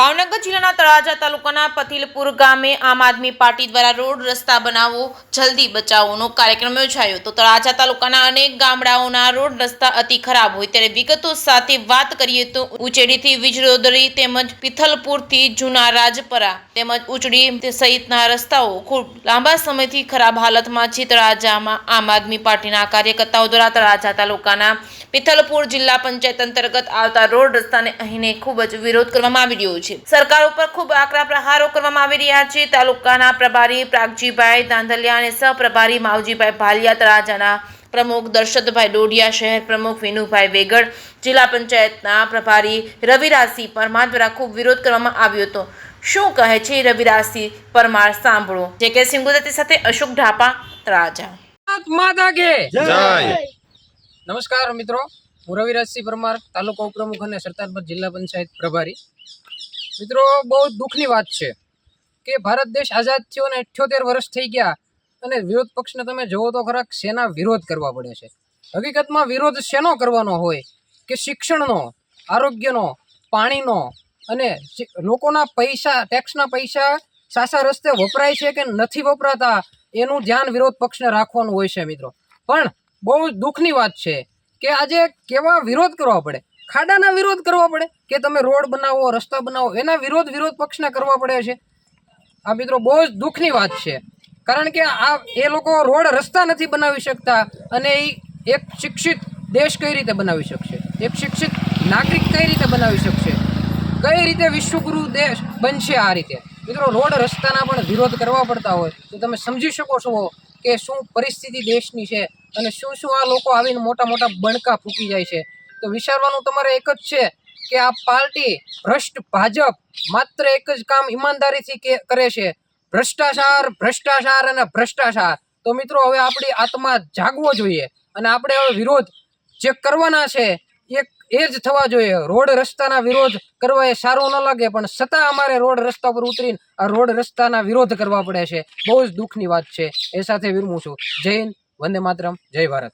ભાવનગર જિલ્લાના તળાજા તાલુકાના પથિલપુર ગામે આમ આદમી પાર્ટી દ્વારા રોડ રસ્તા બનાવો, જલ્દી બચાવોનો કાર્યક્રમ યોજાયો. તો તળાજા તાલુકાના અનેક ગામડાઓના રોડ રસ્તા અતિ ખરાબ હોય ત્યારે વિગતો સાથે વાત કરીએ તો ઉચેડીથી વીજરોદરી તેમજ પિથલપુરથી જૂના રાજપરા તેમજ ઉચડી સહિતના રસ્તાઓ ખૂબ લાંબા સમયથી ખરાબ હાલતમાં છે. તળાજામાં આમ આદમી પાર્ટીના કાર્યકર્તાઓ દ્વારા તળાજા તાલુકાના પિથલપુર જિલ્લા પંચાયત અંતર્ગત આવતા રોડ રસ્તાને અહીંને ખૂબ જ વિરોધ કરવામાં આવી રહ્યો છે. સરકાર ઉપર ખૂબ આકરા પ્રહારો કરવામાં આવી રહ્યા છે. તાલુકાના પ્રભારી પ્રાગજીભાઈ ધાંધલિયા અને સહપ્રભારી માવજીભાઈ ભાલિયા તળાજાના પ્રમુખ દર્શદભાઈ ડોડિયા શહેર પ્રમુખ વિનુભાઈ વેગડ જિલ્લા પંચાયતના પ્રભારી રવિરાજસિંહ પરમાર દ્વારા ખૂબ વિરોધ કરવામાં આવ્યો હતો. શું કહે છે રવિરાજસિંહ પરમાર? સાંભળો. જે કે સિંહ ગુજરાતી સાથે અશોક ઢાપા તળાજા. ભારત માતા કે જય. નમસ્કાર મિત્રો. હું રવિરાજસિંહ પરમાર તાલુકા ઉપપ્રમુખ અને સરદારપર જિલ્લા પંચાયત પ્રભારી. મિત્રો, બહુ દુઃખની વાત છે કે ભારત દેશ આઝાદ થયો અને અઠ્યોતેર વર્ષ થઈ ગયા અને વિરોધ પક્ષને તમે જોવો તો ખરા શેના વિરોધ કરવા પડે છે. હકીકતમાં વિરોધ શેનો કરવાનો હોય? કે શિક્ષણનો, આરોગ્યનો, પાણીનો અને લોકોના પૈસા, ટેક્સના પૈસા સાસા રસ્તે વપરાય છે કે નથી વપરાતા, એનું ધ્યાન વિરોધ પક્ષને રાખવાનું હોય છે મિત્રો. પણ બહુ દુઃખની વાત છે કે આજે કેવા વિરોધ કરવા પડે? ખાડાના વિરોધ કરવા પડે? કે તમે રોડ બનાવો, રસ્તા બનાવો, એના વિરોધ વિરોધ પક્ષને કરવા પડે છે? આ મિત્રો બહુ જ દુઃખની વાત છે. કારણ કે આ એ લોકો રોડ રસ્તા નથી બનાવી શકતા અને એ એક શિક્ષિત દેશ કઈ રીતે બનાવી શકશે? એક શિક્ષિત નાગરિક કઈ રીતે બનાવી શકશે? કઈ રીતે વિશ્વગુરુ દેશ બનશે આ રીતે? મિત્રો રોડ રસ્તાના પણ વિરોધ કરવા પડતા હોય. તો તમે સમજી શકો છો કે શું પરિસ્થિતિ દેશની છે અને શું શું આ લોકો આવીને મોટા મોટા બણકા ફૂકી જાય છે. તો વિચારવાનું તમારે એક જ છે કે આ પાર્ટી ભ્રષ્ટ ભાજપ માત્ર એક જ કામ ઈમાનદારીથી કરે છે. ભ્રષ્ટાચાર ભ્રષ્ટાચાર અને ભ્રષ્ટાચાર. તો મિત્રો, હવે આપણી આત્મા જાગવો જોઈએ અને આપણે હવે વિરોધ જે કરવાના છે એ એ જ થવા જોઈએ. રોડ રસ્તાના વિરોધ કરવા એ સારું ન લાગે, પણ છતાં અમારે રોડ રસ્તા પર ઉતરીને આ રોડ રસ્તાના વિરોધ કરવા પડે છે. બહુ જ દુઃખની વાત છે. એ સાથે વિરમું છું. જય હિન્દ. વંદે માતરમ. જય ભારત.